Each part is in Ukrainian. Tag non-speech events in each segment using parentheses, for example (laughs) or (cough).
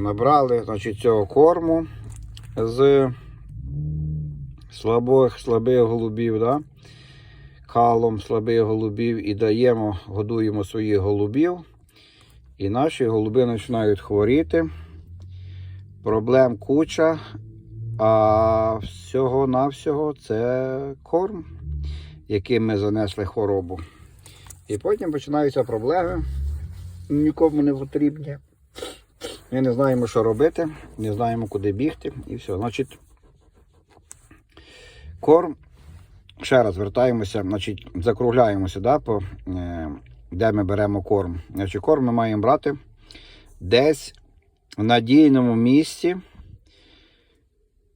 Набрали значить, цього корму з слабих, слабих голубів, да? калом слабих голубів і даємо, годуємо своїх голубів. І наші голуби починають хворіти. Проблем куча, а всього-навсього це корм, яким ми занесли хворобу. І потім починаються проблеми, нікому не потрібні. Ми не знаємо, що робити, не знаємо, куди бігти, і все. Значить, корм. Ще раз вертаємося, значить, закругляємося, да, по, е, де ми беремо корм. Значить, корм ми маємо брати десь в надійному місці,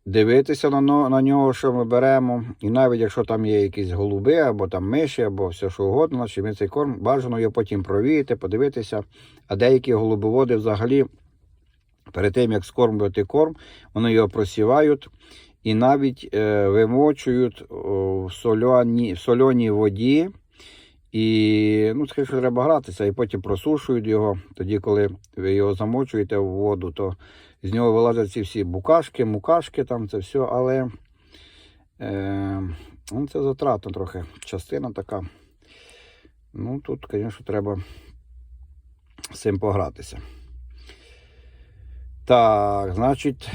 дивитися на, на нього, що ми беремо. І навіть якщо там є якісь голуби, або там миші, або все що угодно, значить ми цей корм бажано його потім провіяти, подивитися. А деякі голубоводи взагалі перед тим, як скормлювати корм, вони його просівають і навіть е, вимочують в сольоній, в сольоній воді. І ну, скажімо, треба гратися, і потім просушують його. Тоді, коли ви його замочуєте в воду, то з нього вилазять ці всі букашки, мукашки, там це все, але е, ну, це затратна трохи частина така. Ну, тут, звісно, треба з цим погратися. Так, значить,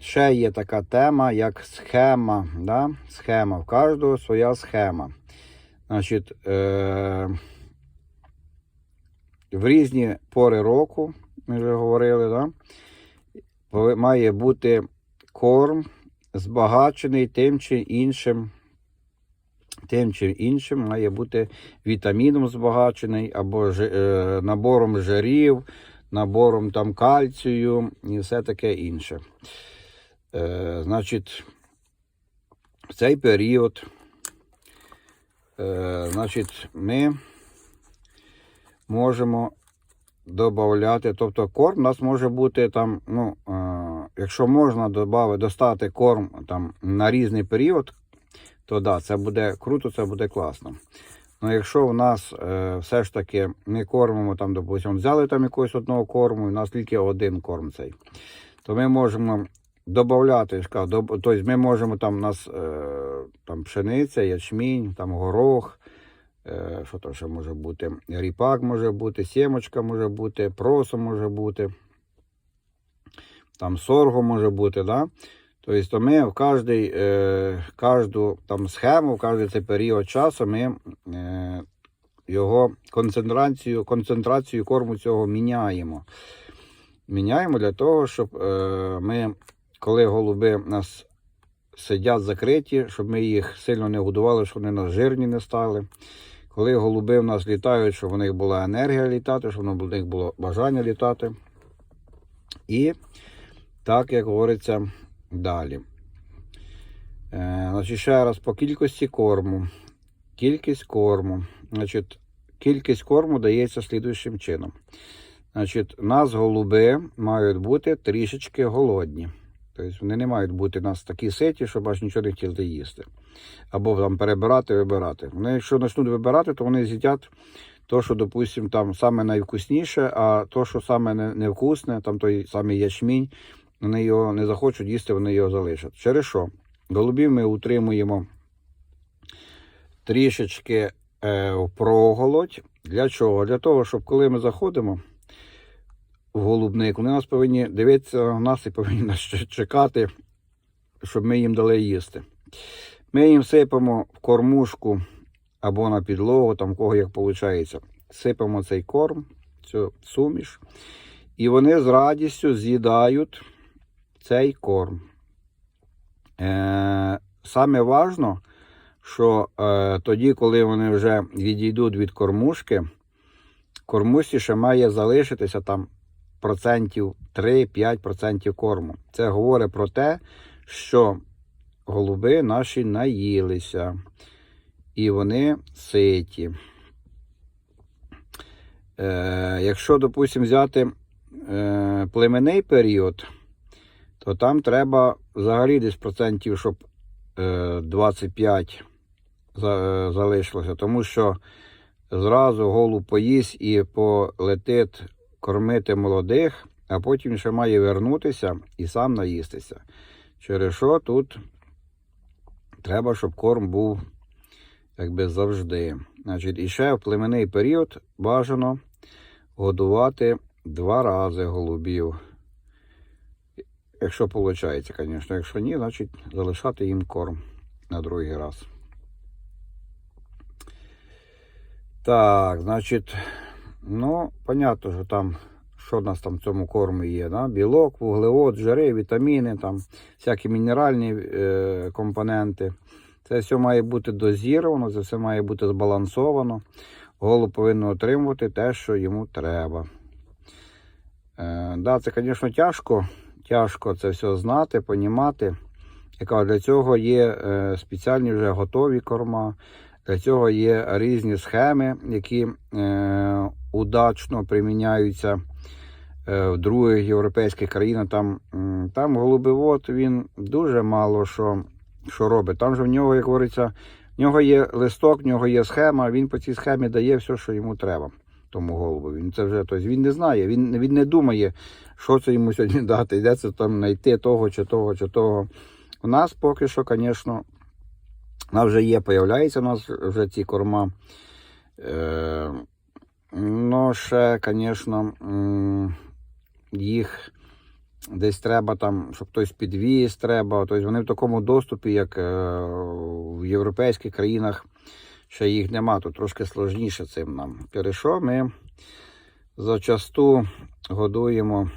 ще є така тема, як схема. Да? Схема. В кожного своя схема. Значить, е- в різні пори року, ми вже говорили, да? має бути корм збагачений тим чи іншим. Тим чи іншим має бути вітаміном збагачений або ж, е, набором жирів, набором там кальцію і все таке інше. Е, значить, в цей період, е, значить, ми можемо додати, тобто корм у нас може бути там, ну, е, якщо можна додати, достати корм там, на різний період, то да, це буде круто, це буде класно. Ну, якщо в нас е, все ж таки ми кормимо, там, допустимо, взяли там якогось одного корму, і у нас тільки один корм цей, то ми можемо додати, тобто ми можемо там у нас е, там пшениця, ячмінь, там горох, е, що там ще може бути, ріпак може бути, сімочка може бути, просо може бути, там сорго може бути, да? Тобто ми в кожний, е, кожну там схему, в кожний цей період часу ми е, його концентрацію, концентрацію корму цього міняємо. Міняємо для того, щоб е, ми, коли голуби у нас сидять закриті, щоб ми їх сильно не годували, щоб вони нас жирні не стали. Коли голуби в нас літають, щоб у них була енергія літати, щоб у них було бажання літати. І так, як говориться, далі. Е, значить, ще раз по кількості корму. Кількість корму. Значить, кількість корму дається слідуючим чином. Значить, у нас голуби мають бути трішечки голодні. Тобто вони не мають бути у нас такі ситі, щоб аж нічого не хотіли їсти. Або там перебирати, вибирати. Вони, якщо почнуть вибирати, то вони з'їдять то, що, допустимо, там саме найвкусніше, а то, що саме невкусне, там той самий ячмінь, вони його не захочуть їсти, вони його залишать. Через що? Голубів ми утримуємо трішечки е, в проголодь. Для чого? Для того, щоб коли ми заходимо в голубник, вони нас повинні дивитися на нас і повинні нас чекати, щоб ми їм дали їсти. Ми їм сипемо в кормушку або на підлогу, там кого як виходить. Сипемо цей корм, цю суміш, і вони з радістю з'їдають цей корм. Е, саме важно, що е, тоді, коли вони вже відійдуть від кормушки, кормушці ще має залишитися там процентів 3-5% корму. Це говорить про те, що голуби наші наїлися і вони ситі. Е, якщо, допустимо, взяти е, племенний період, то там треба взагалі десь процентів, щоб е, 25 е, залишилося, тому що зразу голуб поїсть і полетить кормити молодих, а потім ще має вернутися і сам наїстися. Через що тут треба, щоб корм був якби завжди. Значить, і ще в племенний період бажано годувати два рази голубів. Якщо виходить, звісно. Якщо ні, значить залишати їм корм на другий раз. Так, значить, ну, понятно, що там, що в нас там в цьому кормі є. Да? Білок, вуглевод, жири, вітаміни, там, всякі мінеральні е, компоненти. Це все має бути дозіровано, це все має бути збалансовано. Голуб повинен отримувати те, що йому треба. Е, да, це, звісно, тяжко. Тяжко це все знати, понімати. Яка для цього є е, спеціальні вже готові корма. Для цього є різні схеми, які е, удачно приміняються е, в других європейських країнах. Там, там голубивод він дуже мало що, що робить. Там же в нього, як говориться, в нього є листок, в нього є схема, він по цій схемі дає все, що йому треба. Тому голубу. Він це вже тобто він не знає, він, він не думає, що це йому сьогодні (laughs) дати, де це там знайти того чи того чи того. У нас поки що, звісно, нас вже є, появляється у нас вже ці корма. Е, ну, ще, звісно, їх десь треба там, щоб хтось підвіз треба. Тобто вони в такому доступі, як е, в європейських країнах, ще їх нема. Тут трошки сложніше цим нам. Через що ми зачасту годуємо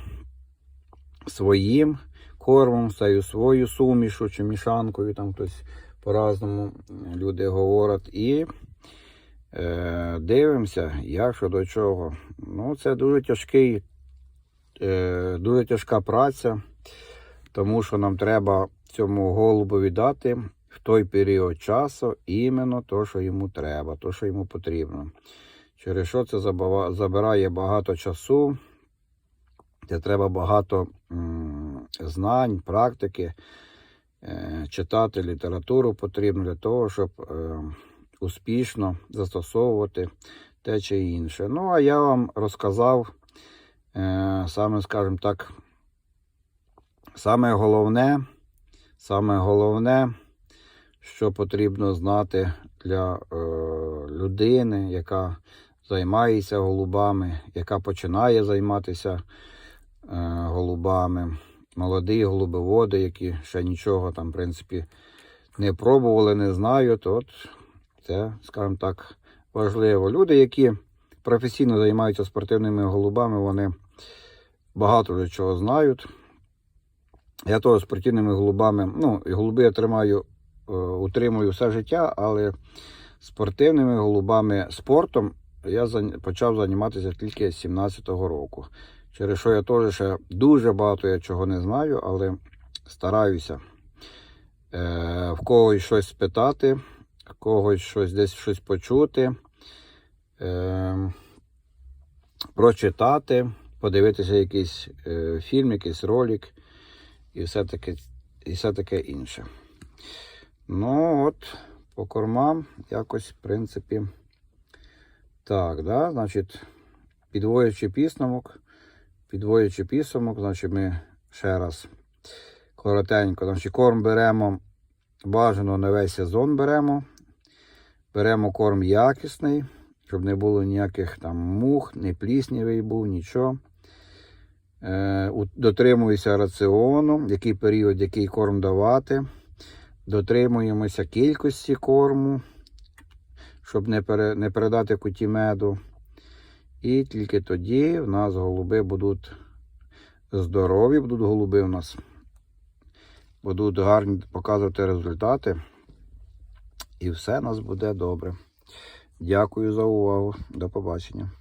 своїм кормом, стаю свою сумішу чи мішанкою, там хтось по-разному люди говорять. І е, дивимося, як що до чого. Ну, це дуже тяжкий, е, дуже тяжка праця, тому що нам треба цьому голубові дати в той період часу іменно то, що йому треба, то, що йому потрібно. Через що це забирає багато часу, це треба багато знань, практики. Е, читати літературу потрібно для того, щоб е, успішно застосовувати те чи інше. Ну, а я вам розказав е, саме, скажімо так, саме головне, саме головне, що потрібно знати для е, людини, яка займається голубами, яка починає займатися е, голубами молоді голубоводи, які ще нічого там, в принципі, не пробували, не знають. От це, скажімо так, важливо. Люди, які професійно займаються спортивними голубами, вони багато чого знають. Я теж спортивними голубами, ну, і голуби я тримаю, утримую все життя, але спортивними голубами спортом я почав займатися тільки з 17-го року. Через що я теж ще дуже багато я чого не знаю, але стараюся е, в когось щось спитати, в когось щось десь щось почути, е, прочитати, подивитися якийсь е, фільм, якийсь ролик і все таке, і все таке інше. Ну, от, по кормам якось, в принципі, так, да, значить, підводячи підсумок, підводячи підсумок, значить ми ще раз коротенько, значить корм беремо бажано на весь сезон беремо. Беремо корм якісний, щоб не було ніяких там мух, не пліснявий був, нічого. Е, дотримуюся раціону, який період, який корм давати. Дотримуємося кількості корму, щоб не, пере, не передати куті меду. І тільки тоді в нас голуби будуть здорові, будуть голуби у нас. Будуть гарні показувати результати. І все у нас буде добре. Дякую за увагу. До побачення.